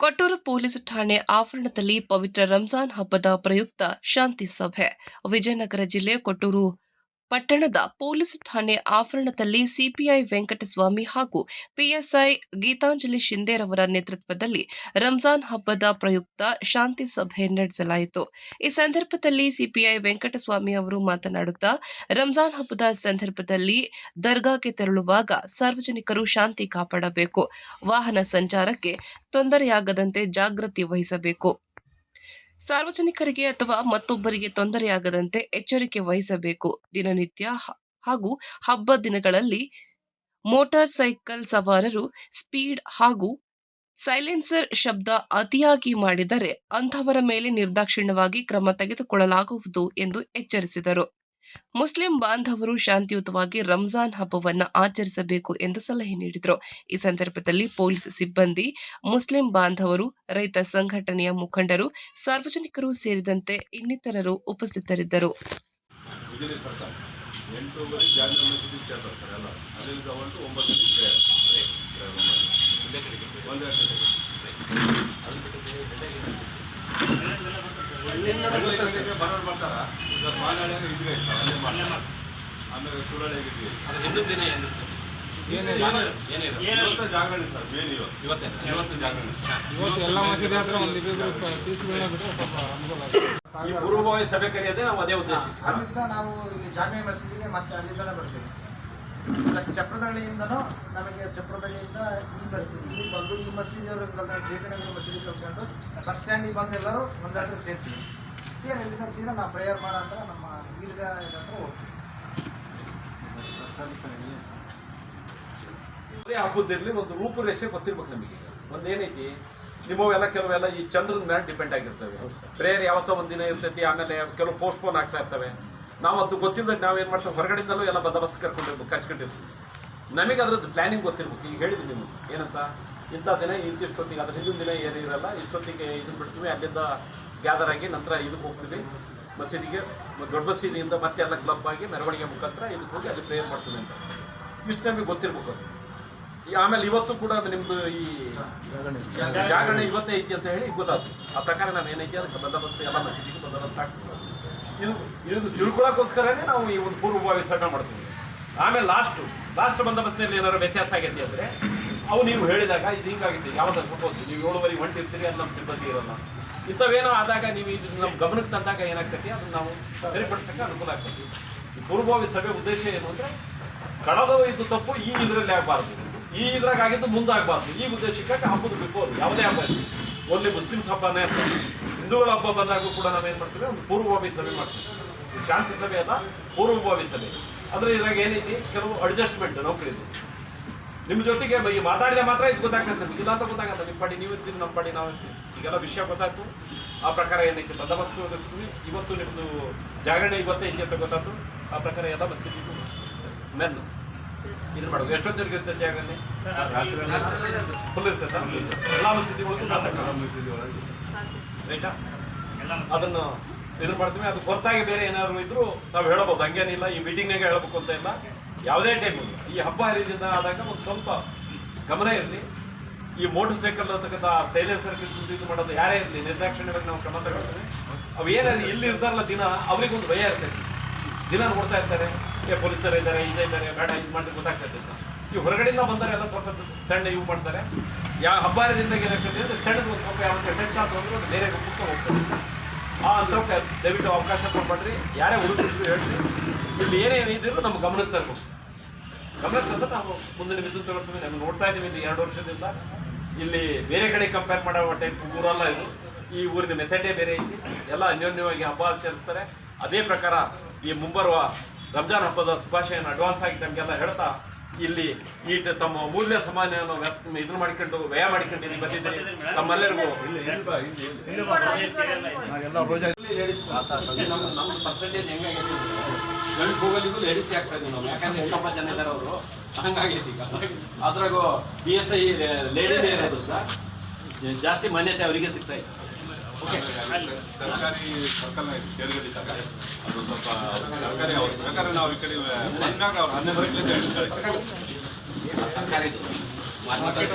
ಕೊಟ್ಟೂರು police ಠಾಣೆ ಆವರಣದಲ್ಲಿ ಪವಿತ್ರ ರಂಜಾನ್ ಹಬ್ಬದ ಪ್ರಯುಕ್ತ ಶಾಂತಿ ಸಭೆ. ವಿಜಯನಗರ ಜಿಲ್ಲೆ ಕೊಟ್ಟೂರು ಪಟ್ಟಣದ ಪೊಲೀಸ್ ಠಾಣೆ ಆವರಣದಲ್ಲಿ ಸಿಪಿಐ ವೆಂಕಟಸ್ವಾಮಿ ಹಾಗೂ ಪಿಎಸ್ಐ ಗೀತಾಂಜಲಿ ಶಿಂದೇರವರ ನೇತೃತ್ವದಲ್ಲಿ ರಂಜಾನ್ ಹಬ್ಬದ ಪ್ರಯುಕ್ತ ಶಾಂತಿ ಸಭೆ ನಡೆಸಲಾಯಿತು. ಈ ಸಂದರ್ಭದಲ್ಲಿ ಸಿಪಿಐ ವೆಂಕಟಸ್ವಾಮಿ ಅವರು ಮಾತನಾಡುತ್ತಾ, ರಂಜಾನ್ ಹಬ್ಬದ ಸಂದರ್ಭದಲ್ಲಿ ದರ್ಗಾಕ್ಕೆ ತೆರಳುವಾಗ ಸಾರ್ವಜನಿಕರು ಶಾಂತಿ ಕಾಪಾಡಬೇಕು, ವಾಹನ ಸಂಚಾರಕ್ಕೆ ತೊಂದರೆಯಾಗದಂತೆ ಜಾಗೃತಿ ವಹಿಸಬೇಕು. ಸಾರ್ವಜನಿಕರಿಗೆ ಅಥವಾ ಮತ್ತೊಬ್ಬರಿಗೆ ತೊಂದರೆಯಾಗದಂತೆ ಎಚ್ಚರಿಕೆ ವಹಿಸಬೇಕು. ದಿನನಿತ್ಯ ಹಾಗೂ ಹಬ್ಬ ದಿನಗಳಲ್ಲಿ ಮೋಟಾರ್ ಸೈಕಲ್ ಸವಾರರು ಸ್ಪೀಡ್ ಹಾಗೂ ಸೈಲೆನ್ಸರ್ ಶಬ್ದ ಅತಿಯಾಗಿ ಮಾಡಿದರೆ ಅಂಥವರ ಮೇಲೆ ನಿರ್ದಾಕ್ಷಿಣ್ಯವಾಗಿ ಕ್ರಮ ತೆಗೆದುಕೊಳ್ಳಲಾಗುವುದು ಎಂದು ಎಚ್ಚರಿಸಿದರು. ಮುಸ್ಲಿಂ ಬಾಂಧವರು ಶಾಂತಿಯುತವಾಗಿ ರಂಜಾನ್ ಹಬ್ಬವನ್ನು ಆಚರಿಸಬೇಕು ಎಂದು ಸಲಹೆ ನೀಡಿದರು. ಈ ಸಂದರ್ಭದಲ್ಲಿ ಪೊಲೀಸ್ ಸಿಬ್ಬಂದಿ, ಮುಸ್ಲಿಂ ಬಾಂಧವರು, ರೈತ ಸಂಘಟನೆಯ ಮುಖಂಡರು, ಸಾರ್ವಜನಿಕರು ಸೇರಿದಂತೆ ಇನ್ನಿತರರು ಉಪಸ್ಥಿತರಿದ್ದರು. ಬರೋರು ಬರ್ತಾರ. ಈಗ ಇದ್ವಿ ಅಲ್ಲೇ ಮಾಡ್ತಾರೆ. ಆಮೇಲೆ ಇದ್ವಿ ಅದು ಹಿಂದಿನ ದಿನ ಏನಿರುತ್ತೆ ಪೂರ್ವಭಾವಿ ಸಭೆ ಕರೆಯೋದೇ ನಾವು ಅದೇ ಉದ್ದೇಶ. ಅಲ್ಲಿಂದ ನಾವು ಇಲ್ಲಿ ಜಾಮಿಯಾ ಮಸೀದಿಗೆ ಮತ್ತೆ ಅಲ್ಲಿಂದಾನೆ ಬರ್ತೀವಿ. ಪ್ಲಸ್ ಚಪ್ರದಳ್ಳಿಯಿಂದನೂ ನಮಗೆ ಚಪ್ರದಳ್ಳಿಯಿಂದ ಈ ಬಸ್ ಇಲ್ಲಿ ಬಂದು ಈ ಮಸೀದಿಯವರು ಕಲ್ತ್ಕೊಂಡು ಜೇಕನಗರ ಮಸೀದಿ ಕಲ್ತ್ಕೊಂಡು ಬಸ್ ಸ್ಟ್ಯಾಂಡಿಗೆ ಬಂದು ಎಲ್ಲರೂ ಒಂದಾದ್ರೆ ಸೇರ್ತೀವಿ. ಸೀರೆ ಇಲ್ಲಿಂದ ಸೀದಾ ನಾವು ಪ್ರೇಯರ್ ಮಾಡೋ ಹತ್ರ ನಮ್ಮ ಈದ್ಗಾ ಹತ್ರ ಹೋಗ್ತೀವಿ. ಅದೇ ಹಬ್ಬದಿರ್ಲಿ ಒಂದು ರೂಪುರೇಷೆ ಗೊತ್ತಿರ್ಬೇಕು ನಮಗೆ. ಒಂದೇನೈತಿ ಏನೈತಿ ನಿಮ್ಮವೆಲ್ಲ ಕೆಲವೆಲ್ಲ ಈ ಚಂದ್ರನ ಮೇಲೆ ಡಿಪೆಂಡ್ ಆಗಿರ್ತವೆ. ಪ್ರೇಯರ್ ಯಾವತ್ತೋ ಒಂದಿನ ದಿನ ಇರ್ತೈತಿ ಆಮೇಲೆ ಕೆಲವು ಪೋಸ್ಟ್ಪೋನ್ ಆಗ್ತಾ ಇರ್ತವೆ. ನಾವು ಅದು ಗೊತ್ತಿಲ್ಲದಾಗ ನಾವೇನು ಮಾಡ್ತೇವೆ? ಹೊರಗಡೆಯಿಂದಲೂ ಎಲ್ಲ ಬಂದೋಬಸ್ತ್ ಕರ್ಕೊಂಡಿರ್ಬೇಕು ಕರ್ಸ್ಕೊಂಡಿರ್ತೀವಿ. ನಮಗೆ ಅದ್ರದ್ದು ಪ್ಲಾನಿಂಗ್ ಗೊತ್ತಿರ್ಬೇಕು. ಈಗ ಹೇಳಿದ್ವಿ ನಿಮ್ಗೆ. ಏನಂತ? ಇಂಥ ದಿನ ಇಂತಿಷ್ಟೊತ್ತಿಗೆ ಅದ್ರ ಹಿಂದಿನ ದಿನ ಏನು ಇರಲ್ಲ. ಇಷ್ಟೊತ್ತಿಗೆ ಇದನ್ನು ಬಿಡ್ತೀವಿ. ಅಲ್ಲಿಂದ ಗ್ಯಾದರ್ ಆಗಿ ನಂತರ ಇದಕ್ಕೆ ಹೋಗ್ತೀವಿ. ಮಸೀದಿಗೆ, ದೊಡ್ಡ ಮಸೀದಿಯಿಂದ ಮತ್ತೆ ಎಲ್ಲ ಕ್ಲಬ್ ಆಗಿ ಮೆರವಣಿಗೆ ಮುಖಾಂತರ ಇದಕ್ಕೆ ಹೋಗಿ ಅಲ್ಲಿ ಪ್ರೇಯರ್ ಮಾಡ್ತೀವಿ ಅಂತ. ಇಷ್ಟು ನಮಗೆ ಗೊತ್ತಿರ್ಬೇಕು ಅದು. ಆಮೇಲೆ ಇವತ್ತು ಕೂಡ ನಿಮ್ದು ಈ ಜಾಗರಣೆ ಇವತ್ತೇ ಐತಿ ಅಂತ ಹೇಳಿ ಗೊತ್ತಾಯ್ತು. ಆ ಪ್ರಕಾರ ನಾವು ಏನೈತಿ? ಅದಕ್ಕೆ ಬಂದೋಬಸ್ತ್ ಎಲ್ಲ ಮಸೀದಿಗೆ ಬಂದೋಬಸ್ತ್ ಆಗ್ತದೆ ಇದು ಇದು ತಿಳ್ಕೊಳಕ್ಕೋಸ್ಕರನೇ ನಾವು ಈ ಒಂದು ಪೂರ್ವಭಾವಿ ಸಭೆ ಮಾಡ್ತೀವಿ. ಆಮೇಲೆ ಲಾಸ್ಟ್ ಲಾಸ್ಟ್ ಬಂದೋಬಸ್ತ್ನಲ್ಲಿ ಏನಾದ್ರು ವ್ಯತ್ಯಾಸ ಆಗೈತಿ ಅಂದ್ರೆ, ಅವು ನೀವು ಹೇಳಿದಾಗ ಇದು ಹಿಂಗಾಗಿತ್ತು ಯಾವ್ದು ಅನ್ಕೋಬೋದು ನೀವು ಏಳುವರೆ ಹೊಂಟಿರ್ತೀರಿ ಅಲ್ಲಿ ನಮ್ಮ ಸಿಬ್ಬಂದಿ ಇರಲ್ಲ. ಇಂಥವೇನೋ ಆದಾಗ ನೀವು ಇದು ನಮ್ಮ ಗಮನಕ್ಕೆ ತಂದಾಗ ಏನಾಗ್ತೈತಿ, ಅದನ್ನ ನಾವು ಸರಿಪಡಿಸಕ್ಕೆ ಅನುಕೂಲ ಆಗ್ತೈತಿ. ಈ ಪೂರ್ವಭಾವಿ ಸಭೆ ಉದ್ದೇಶ ಏನು ಅಂದ್ರೆ, ಕಳೆದ ಇದು ತಪ್ಪು ಈ ಇದರಲ್ಲಿ ಆಗಬಾರ್ದು. ಈ ಇದ್ರಾಗ ಆಗಿದ್ದು ಮುಂದೆ ಆಗಬಾರ್ದು. ಈ ಉದ್ದೇಶಕ್ಕೆ ಹಬ್ಬದ ಬಿಫೋರ್ ಯಾವುದೇ ಹಬ್ಬ ಓನ್ಲಿ ಮುಸ್ಲಿಮ್ಸ್ ಹಬ್ಬನೇ ಅಂತ ಹಿಂದೂಗಳ ಹಬ್ಬ ಬಂದಾಗೂ ಕೂಡ ನಾವೇನ್ ಮಾಡ್ತೀವಿ? ಒಂದು ಪೂರ್ವಭಾವಿ ಸಭೆ ಮಾಡ್ತೀವಿ. ಶಾಂತಿ ಸಭೆ ಅಲ್ಲ ಪೂರ್ವಭಾವಿ ಸಭೆ. ಅಂದ್ರೆ ಇದ್ರಾಗ ಏನೈತಿ? ಕೆಲವು ಅಡ್ಜಸ್ಟ್ಮೆಂಟ್ ನೌಕರಿದು ನಿಮ್ಮ ಜೊತೆಗೆ ಈ ಮಾತಾಡಿದ ಮಾತ್ರ ಇದು ಗೊತ್ತಾಗ್ತದೆ ನಿಮ್ಗೆ. ಇಲ್ಲ ಅಂತ ಗೊತ್ತಾಗತ್ತೆ ನಿಮ್ಮ ಪಡಿ ನೀವು ಇರ್ತೀರಿ ನಮ್ಮ ಪಡಿ ನಾವು ಇರ್ತೀವಿ ಈಗೆಲ್ಲ ವಿಷಯ ಗೊತ್ತಾಯ್ತು. ಆ ಪ್ರಕಾರ ಏನೈತಿ? ಬಂದೋಬಸ್ತು ಒದಗಿಸ್ತೀವಿ ಇವತ್ತು ನಿಮ್ಮದು ಜಾಗರಣೆ ಇವತ್ತೇ ಐತಿ ಅಂತ ಗೊತ್ತಾಯ್ತು. ಆ ಪ್ರಕಾರ ಎಲ್ಲ ಮಸೀದಿಗೂ ಮೆನ್. ಇದು ಮಾಡೋದು. ಎಷ್ಟೊಂದು ಇರ್ತೈತೆ ಜಾಗರಣೆ? ಫುಲ್ ಇರ್ತೈತೆ? ಎಲ್ಲ ಬಸ್ ಮಾತಾಡ್ತಾರೆ ಒಳಗೆ ಒಳಗೆ ರೈಟಾ ಅದನ್ನು ಇದ್ರ ಮಾಡ್ತೀವಿ ಅದು ಹೊರತಾಗಿ ಬೇರೆ ಏನಾದ್ರು ಇದ್ರು ನಾವು ಹೇಳಬಹುದು ಹಂಗೇನಿಲ್ಲ. ಈ ಮೀಟಿಂಗ್ನಾಗ ಹೇಳಬೇಕು ಅಂತ ಇಲ್ಲ. ಯಾವುದೇ ಟೈಮ್ ಈ ಹಬ್ಬ ಹರಿದಿಂದ ಆದಾಗ ಒಂದು ಸ್ವಲ್ಪ ಗಮನ ಇರಲಿ. ಈ ಮೋಟರ್ ಸೈಕಲ್ ಅಂತಕ್ಕಂಥ ಸೈಲೆನ್ಸರ್ ಇದು ಮಾಡೋದು ಯಾರೇ ಇರಲಿ. ನಿರ್ದಾಕ್ಷಿಣ್ಯವಾಗಿ ನಾವು ಕ್ರಮ ತಗೊಳ್ತೀವಿ. ಅವು ಏನಾದ್ರು ಇಲ್ಲಿ ಇರ್ತಾರಲ್ಲ ದಿನ ಅವ್ರಿಗೊಂದು ಭಯ ಇರ್ತೈತಿ ದಿನ ನೋಡ್ತಾ ಇರ್ತಾರೆ. ಏ ಪೊಲೀಸರು ಇದ್ದಾರೆ ಇದೇ ಇದ್ದಾರೆ ಬೇಡ ಇದು ಮಾಡಿ ಗೊತ್ತಾಗ್ತೈತೆ ಈ ಹೊರಗಡೆಯಿಂದ ಬಂದರೆ ಎಲ್ಲ ಸ್ವಲ್ಪ ಸಣ್ಣ ಇವು ಮಾಡ್ತಾರೆ. ಯಾವ ಹಬ್ಬ ಹರಿದಿಂದಾಗ ಏನಾಗ್ತದೆ ಅಂದ್ರೆ ಸೆಳೆದು ಒಂದು ಸ್ವಲ್ಪ ಯಾವಾಗ ಟಚ್ ಆಯ್ತು ಅಂದ್ರೆ ಅದು ಬೇರೆ ಗುಂಪಕ್ಕೆ ಹೋಗ್ತದೆ. ಆ ಅಂಥವ್ಕೆ ದಯವಿಟ್ಟು ಅವಕಾಶ ಕೊಡ್ಬೇಡ್ರಿ. ಯಾರೇ ಹುಡುಗಿದ್ರು ಹೇಳ್ರಿ. ಇಲ್ಲಿ ಏನೇ ಇದ್ರೂ ನಮ್ಮ ಗಮನಕ್ಕೆ ತರಬೇಕು. ಗಮನಕ್ಕೆ ತಂದ್ರೆ ನಾವು ಮುಂದಿನ ವಿದ್ಯುತ್ ತಗೊಳ್ತೀವಿ. ನಾವು ನೋಡ್ತಾ ಇದ್ದೀವಿ ಇಲ್ಲಿ ಎರಡು ವರ್ಷದಿಂದ. ಇಲ್ಲಿ ಬೇರೆ ಕಡೆ ಕಂಪೇರ್ ಮಾಡೋ ಟೈಪ್ ಊರಲ್ಲ ಇದು. ಈ ಊರಿನ ಮೆಥಡೇ ಬೇರೆ ಐತಿ. ಎಲ್ಲ ಅನ್ಯೋನ್ಯವಾಗಿ ಹಬ್ಬ ಆಚರಿಸ್ತಾರೆ. ಅದೇ ಪ್ರಕಾರ ಈ ಮುಂಬರುವ ರಂಜಾನ್ ಹಬ್ಬದ ಶುಭಾಶಯನ ಅಡ್ವಾನ್ಸ್ ಆಗಿ ನಮಗೆಲ್ಲ ಹೇಳ್ತಾ ಇಲ್ಲಿ ಈ ತಮ್ಮ ಮೂಲ್ಯ ಸಮಾನವನ್ನು ಇದ್ರ ಇದನ್ನ ಮಾಡ್ಕೊಂಡು ವ್ಯಯ ಮಾಡ್ಕೊಂಡು ಇಲ್ಲಿ ಬಂದಿದ್ದೀರಿ. ತಮ್ಮೆಲ್ಲರಿಗೂ. ನಮ್ಮ ನಮ್ಮ ಪರ್ಸೆಂಟೇಜ್ ಹೆಂಗಾಗೈತಿ ಗಂಡು ಹೋಗಲಿಗೂ ಲೇಡೀಸ್ ಆಗ್ತಾ ಇದೀವಿ ನಾವು. ಯಾಕಂದ್ರೆ ಎಂಟೊಂಬತ್ತು ಜನ ಇದ್ದಾರೆ ಅವರು. ಹಂಗಾಗೈತಿ ಈಗ. ಅದ್ರಾಗ ಬಿ ಎಸ್ ಐ ಲೇಡೀನೇ ಇರೋದ್ರಿಂದ ಜಾಸ್ತಿ ಮಾನ್ಯತೆ ಅವರಿಗೆ ಸಿಗ್ತಾ ಇದೆ. ಓಕೆ ಸರ್ಕಾರಿ ಸರ್ಕಲ್ ಕೇರ್ಗಡಿ ತಗ ಅದು ಸ್ವಲ್ಪ ಸರ್ಕಾರಿ ಅವ್ರ ಪ್ರಕಾರ ನಾವು ಈ ಕಡೆ ಬಂದಾಗ ಅವ್ರು ಹನ್ನೆರಡು ಗಂಟೆ ಸರ್ಕಾರಿದು ಮಾನ್ಯತೆ